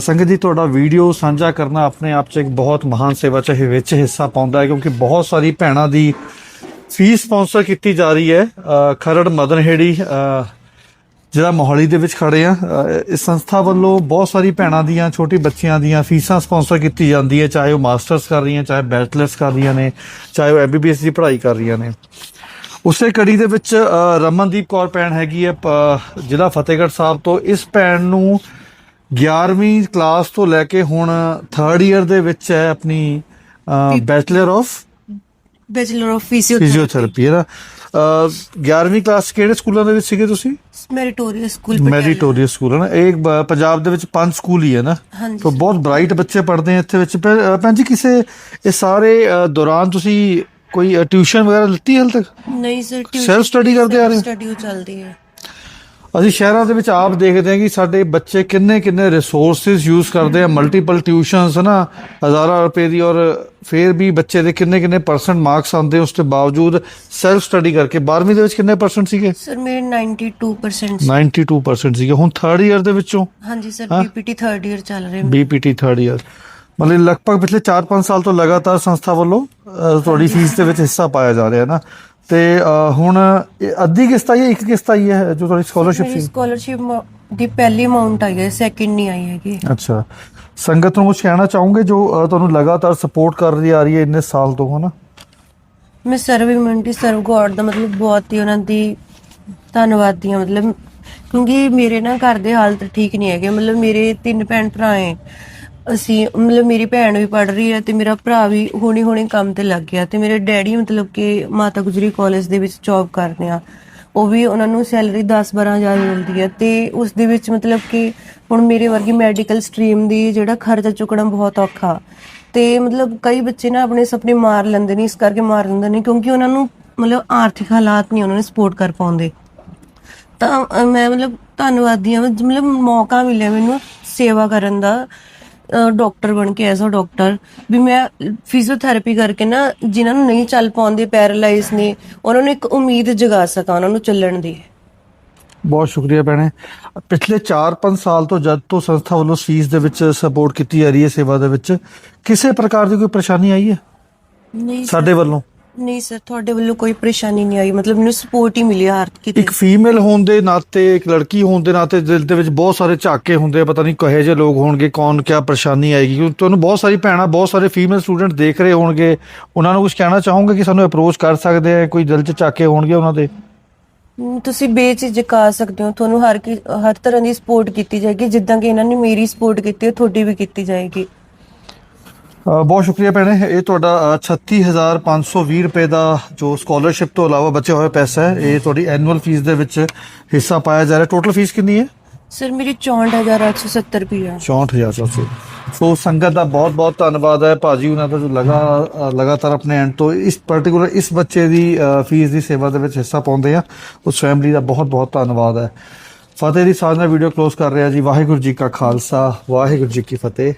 ਸੰਗਤ ਜੀ ਤੁਹਾਡਾ ਵੀਡੀਓ ਸਾਂਝਾ ਕਰਨਾ ਆਪਣੇ ਆਪ 'ਚ ਇੱਕ ਬਹੁਤ ਮਹਾਨ ਸੇਵਾ ਚ ਵਿੱਚ ਹਿੱਸਾ ਪਾਉਂਦਾ ਹੈ ਕਿਉਂਕਿ ਬਹੁਤ ਸਾਰੀ ਭੈਣਾਂ ਦੀ ਫੀਸ ਸਪਾਂਸਰ ਕੀਤੀ ਜਾ ਰਹੀ ਹੈ ਖਰੜ ਮਦਨਹੇੜੀ ਅ, ਜਿਹੜਾ ਮੋਹਾਲੀ ਦੇ ਵਿੱਚ ਖੜੇ ਆ ਇਸ ਸੰਸਥਾ ਵੱਲੋਂ ਬਹੁਤ ਸਾਰੀ ਭੈਣਾਂ ਦੀਆਂ ਛੋਟੀ ਬੱਚਿਆਂ ਦੀਆਂ ਫੀਸਾਂ ਸਪਾਂਸਰ ਕੀਤੀ ਜਾਂਦੀ ਹੈ ਚਾਹੇ ਉਹ ਮਾਸਟਰਸ ਕਰ ਰਹੀਆਂ ਚਾਹੇ ਬੈਚਲਰਸ ਕਰ ਰਹੀਆਂ ਨੇ ਚਾਹੇ ਉਹ ਐਮਬੀਬੀਐਸ ਦੀ ਪੜ੍ਹਾਈ ਕਰ ਰਹੀਆਂ ਨੇ। ਉਸੇ ਕੜੀ ਦੇ ਵਿੱਚ ਰਮਨਦੀਪ ਕੌਰ ਭੈਣ ਹੈਗੀ ਹੈ ਪ- ਜ਼ਿਲ੍ਹਾ ਫਤਿਹਗੜ੍ਹ ਸਾਹਿਬ ਤੋਂ। ਇਸ ਭੈਣ ਨੂੰ 11ਵੀਂ ਕਲਾਸ ਤੋਂ ਲੈ ਕੇ ਹੁਣ 3rd ਇਅਰ ਦੇ ਵਿੱਚ ਹੈ ਆਪਣੀ bachelor of bachelor of physiotherapy ਹੈ ਨਾ? ਅ, 11ਵੀਂ ਕਲਾਸ ਕਿਹੜੇ ਸਕੂਲਾਂ ਦੇ ਵਿੱਚ ਸੀਗੇ ਤੁਸੀਂ? ਮੈਰੀਟੋਰੀਅਸ ਸਕੂਲ ਮੈਰੀਟੋਰੀਅਸ ਸਕੂਲ ਹੈ ਨਾ? ਇਹ ਪੰਜਾਬ ਦੇ ਵਿੱਚ ਪੰਜ ਸਕੂਲ ਹੀ ਹੈ ਨਾ? ਤਾਂ ਬਹੁਤ ਬ੍ਰਾਈਟ ਬੱਚੇ ਪੜ੍ਹਦੇ ਆ ਇੱਥੇ ਵਿੱਚ। ਭੈਣ ਜੀ ਕਿਸੇ ਇਹ ਸਾਰੇ ਦੌਰਾਨ ਤੁਸੀਂ ਕੋਈ ਟਿਊਸ਼ਨ ਵਗੈਰਾ ਲਿੱਤੀ ਹਾਲ ਤੱਕ? ਨਹੀਂ ਸਰ Self study ਕਰਦੇ ਆ ਰਹੇ? ਸਟੱਡੀ ਚੱਲਦੀ ਹੈ। ਅਸੀਂ ਸ਼ਹਿਰਾਂ ਦੇ ਵਿੱਚ ਆਪ ਦੇਖਦੇ ਹਾਂ ਕਿ ਸਾਡੇ ਬੱਚੇ ਕਿੰਨੇ ਕਿੰਨੇ ਰਿਸੋਰਸਸ ਯੂਜ਼ ਕਰਦੇ ਆ ਮਲਟੀਪਲ ਟਿਊਸ਼ਨਸ ਨਾ ਹਜ਼ਾਰਾਂ ਰੁਪਏ ਦੀ ਔਰ ਫਿਰ ਵੀ ਬੱਚੇ ਦੇ ਕਿੰਨੇ ਕਿੰਨੇ ਪਰਸੈਂਟ ਮਾਰਕਸ ਆਉਂਦੇ ਉਸ ਤੋਂ ਬਾਵਜੂਦ ਸੈਲਫ ਸਟੱਡੀ ਕਰਕੇ। 12ਵੀਂ ਦੇ ਵਿੱਚ ਕਿੰਨੇ ਪਰਸੈਂਟ ਸੀਗੇ? ਸਰ ਮੇਰੇ 92% ਸੀ। 92% ਸੀਗੇ। ਹੁਣ 3rd ਇਅਰ ਦੇ ਵਿੱਚੋਂ? ਹਾਂਜੀ ਸਰ ਹਾਂ? ਪੀਪੀਟੀ 3rd ਇਅਰ ਚੱਲ ਰਿਹਾ ਬੀਪੀਟੀ 3rd ਇਅਰ ਮਤਲਬ ਲਗਭਗ ਪਿਛਲੇ 4-5 ਸਾਲ ਤੋਂ ਲਗਾਤਾਰ ਸੰਸਥਾ ਵੱਲੋਂ ਤੁਹਾਡੀ ਫੀਸ ਦੇ ਵਿੱਚ ਹਿੱਸਾ ਪਾਇਆ ਜਾ ਰਿਹਾ ਹੈ ਨਾ। ਤੇ ਹੁਣ ਅੱਧੀ ਕਿਸ਼ਤ ਆਈ ਹੈ ਇੱਕ ਕਿਸ਼ਤ ਆਈ ਹੈ ਜੋ ਤੁਹਾਡੀ ਸਕਾਲਰਸ਼ਿਪ ਸੀ? ਸਕਾਲਰਸ਼ਿਪ ਦੀ ਪਹਿਲੀ ਅਮਾਉਂਟ ਆਈ ਹੈ ਸੈਕਿੰਡ ਨਹੀਂ ਆਈ ਹੈਗੀ। ਅੱਛਾ। ਸੰਗਤ ਨੂੰ ਕੁਝ ਕਹਿਣਾ ਚਾਹੋਗੇ ਜੋ ਤੁਹਾਨੂੰ ਲਗਾਤਾਰ ਸਪੋਰਟ ਕਰ ਰਹੀ ਆ ਰਹੀ ਹੈ ਇੰਨੇ ਸਾਲ ਤੋਂ ਹਨਾ? ਮੈਂ ਸਰਵ ਇਮਿਊਨਿਟੀ ਸਰਵ ਗੋਡ ਦਾ ਮਤਲਬ ਬਹੁਤ ਹੀ ਉਹਨਾਂ ਦੀ ਧੰਨਵਾਦੀ ਮਤਲਬ ਕਿਉਂਕਿ ਮੇਰੇ ਨਾ ਘਰ ਦੇ ਹਾਲਤ ਠੀਕ ਨਹੀਂ ਹੈਗੇ ਮਤਲਬ ਮੇਰੇ ਤਿੰਨ ਭੈਣ ਭਰਾ ਹੈ। ਅਸੀਂ, ਮਤਲਬ ਮੇਰੀ ਭੈਣ ਵੀ ਪੜ ਰਹੀ ਹੈ ਤੇ ਮੇਰਾ ਭਰਾ ਵੀ ਹੁਣੀ ਹੁਣੀ ਕੰਮ ਤੇ ਲੱਗ ਗਿਆ ਤੇ ਮੇਰੇ ਡੈਡੀ ਮਤਲਬ ਕਿ ਮਾਤਾ ਗੁਜਰੀ ਕਾਲਜ ਦੇ ਵਿੱਚ ਜੌਬ ਕਰਦੇ ਆ। ਉਹ ਵੀ ਉਹਨਾਂ ਨੂੰ ਸੈਲਰੀ 10-12000 ਮਿਲਦੀ ਹੈ ਤੇ ਉਸ ਦੇ ਵਿੱਚ ਮਤਲਬ ਕਿ ਹੁਣ ਮੇਰੇ ਵਰਗੀ ਮੈਡੀਕਲ ਸਟਰੀਮ ਦੀ ਜਿਹੜਾ ਖਰਚਾ ਚੁੱਕਣਾ ਬਹੁਤ ਔਖਾ। ਤੇ ਮਤਲਬ ਕਈ ਬੱਚੇ ਨਾ ਆਪਣੇ ਸੁਪਨੇ ਮਾਰ ਲੈਂਦੇ ਨੇ, ਇਸ ਕਰਕੇ ਮਾਰ ਲੈਂਦੇ ਨੇ ਕਿਉਂਕਿ ਉਹਨਾਂ ਨੂੰ ਮਤਲਬ ਆਰਥਿਕ ਹਾਲਾਤ ਨਹੀਂ ਉਹਨਾਂ ਨੇ ਸਪੋਰਟ ਕਰ ਪਾਉਂਦੇ। ਤਾਂ ਮੈਂ ਮਤਲਬ ਧੰਨਵਾਦੀ ਹਾਂ, ਮਤਲਬ ਮੌਕਾ ਮਿਲਿਆ ਮੈਨੂੰ ਸੇਵਾ ਕਰਨ ਦਾ। ਡਾਕਟਰ ਬਣ ਕੇ ਐਜ਼ ਅ ਡਾਕਟਰ ਵੀ ਮੈਂ ਫਿਜ਼ੀਓਥੈਰੇਪੀ ਕਰਕੇ ਨਾ ਜਿਨ੍ਹਾਂ ਨੂੰ ਨਹੀਂ ਚੱਲ ਪਾਉਂਦੇ ਪੈਰਾਲਾਈਜ਼ ਨੇ ਉਹਨਾਂ ਨੂੰ ਇੱਕ ਉਮੀਦ ਜਗਾ ਸਕਾਂ ਉਹਨਾਂ ਨੂੰ ਚੱਲਣ ਦੀ। ਬਹੁਤ ਸ਼ੁਕਰੀਆ ਭੈਣੇ। ਪਿਛਲੇ 4-5 ਸਾਲ ਤੋਂ ਜਦ ਤੋਂ ਸੰਸਥਾ ਵੱਲੋਂ ਫੀਸ ਦੇ ਵਿੱਚ ਸਪੋਰਟ ਕੀਤੀ ਜਾ ਰਹੀ ਹੈ ਸੇਵਾ ਦੇ ਵਿੱਚ ਕਿਸੇ ਪ੍ਰਕਾਰ ਦੀ ਕੋਈ ਪਰੇਸ਼ਾਨੀ ਆਈ ਹੈ? ਨਹੀਂ ਸਾਡੇ ਵੱਲੋਂ? ਨਹੀਂ ਸਰ ਤੁਹਾਡੇ ਵੱਲੋਂ ਕੋਈ ਪਰੇਸ਼ਾਨੀ ਨਹੀਂ ਆਈ। ਮਤਲਬ ਮੈਨੂੰ ਸਪੋਰਟ ਹੀ ਮਿਲੀ ਹਰ ਕਿਤੇ। ਇੱਕ ਫੀਮੇਲ ਹੋਣ ਦੇ ਨਾਤੇ ਇੱਕ ਲੜਕੀ ਹੋਣ ਦੇ ਨਾਤੇ ਦਿਲ ਦੇ ਵਿੱਚ ਬਹੁਤ ਸਾਰੇ ਝਾਕੇ ਹੁੰਦੇ ਆ ਪਤਾ ਨਹੀਂ ਕਹੇ ਜਿਹੇ ਲੋਕ ਹੋਣਗੇ ਕੌਣ ਕਿਆ ਪਰੇਸ਼ਾਨੀ ਆਏਗੀ। ਕਿਉਂਕਿ ਤੁਹਾਨੂੰ ਬਹੁਤ ਸਾਰੀ ਭੈਣਾਂ ਬਹੁਤ ਸਾਰੇ ਫੀਮੇਲ ਸਟੂਡੈਂਟ ਦੇਖ ਰਹੇ ਹੋਣਗੇ। ਉਹਨਾਂ ਨੂੰ ਕੁਝ ਕਹਿਣਾ ਚਾਹੋਗੇ ਕਿ ਸਾਨੂੰ ਅਪਰੋਚ ਕਰ ਸਕਦੇ ਆ? ਕੋਈ ਦਿਲ 'ਚ ਝਾਕੇ ਹੋਣਗੇ ਉਹਨਾਂ ਦੇ? ਤੁਸੀਂ ਬੇਝਿਜਕ ਆ ਸਕਦੇ ਹੋ। ਤੁਹਾਨੂੰ ਹਰ ਕੀ ਹਰ ਤਰ੍ਹਾਂ ਦੀ ਸਪੋਰਟ ਕੀਤੀ ਜਾਏਗੀ। ਜਿੱਦਾਂ ਕਿ ਇਹਨਾਂ ਨੇ ਮੇਰੀ ਸਪੋਰਟ ਕੀਤੀ ਹੈ ਤੁਹਾਡੀ ਵੀ ਕੀਤੀ ਜਾਏਗੀ। ਬਹੁਤ ਸ਼ੁਕਰੀਆ ਭੈਣੇ। ਇਹ ਤੁਹਾਡਾ ਅ, 36520 ਰੁਪਏ ਦਾ ਜੋ ਸਕਾਲਰਸ਼ਿਪ ਤੋਂ ਇਲਾਵਾ ਬਚਿਆ ਹੋਇਆ ਪੈਸਾ ਹੈ ਇਹ ਤੁਹਾਡੀ ਐਨੂਅਲ ਫੀਸ ਦੇ ਵਿੱਚ ਹਿੱਸਾ ਪਾਇਆ ਜਾ ਰਿਹਾ। ਟੋਟਲ ਫੀਸ ਕਿੰਨੀ ਹੈ? ਸਰ ਮੇਰੀ 64870 ਰੁਪਏ 64000 ਸੋ ਸੰਗਤ ਦਾ ਬਹੁਤ ਬਹੁਤ ਧੰਨਵਾਦ ਹੈ ਭਾਜੀ ਉਹਨਾਂ ਦਾ ਜੋ ਲਗਾ ਲਗਾਤਾਰ ਆਪਣੇ ਐਂਡ ਤੋਂ ਇਸ ਪਾਰਟਿਕੂਲਰ ਇਸ ਬੱਚੇ ਦੀ ਫੀਸ ਦੀ ਸੇਵਾ ਦੇ ਵਿੱਚ ਹਿੱਸਾ ਪਾਉਂਦੇ ਆ। ਉਸ ਫੈਮਿਲੀ ਦਾ ਬਹੁਤ ਬਹੁਤ ਧੰਨਵਾਦ ਹੈ। ਫਤਿਹ ਦੀ ਸਾਂਝ ਨਾਲ ਵੀਡੀਓ ਕਲੋਜ਼ ਕਰ ਰਿਹਾ ਜੀ। ਵਾਹਿਗੁਰੂ ਜੀ ਕਾ ਖਾਲਸਾ ਵਾਹਿਗੁਰੂ ਜੀ ਕੀ ਫਤਿਹ।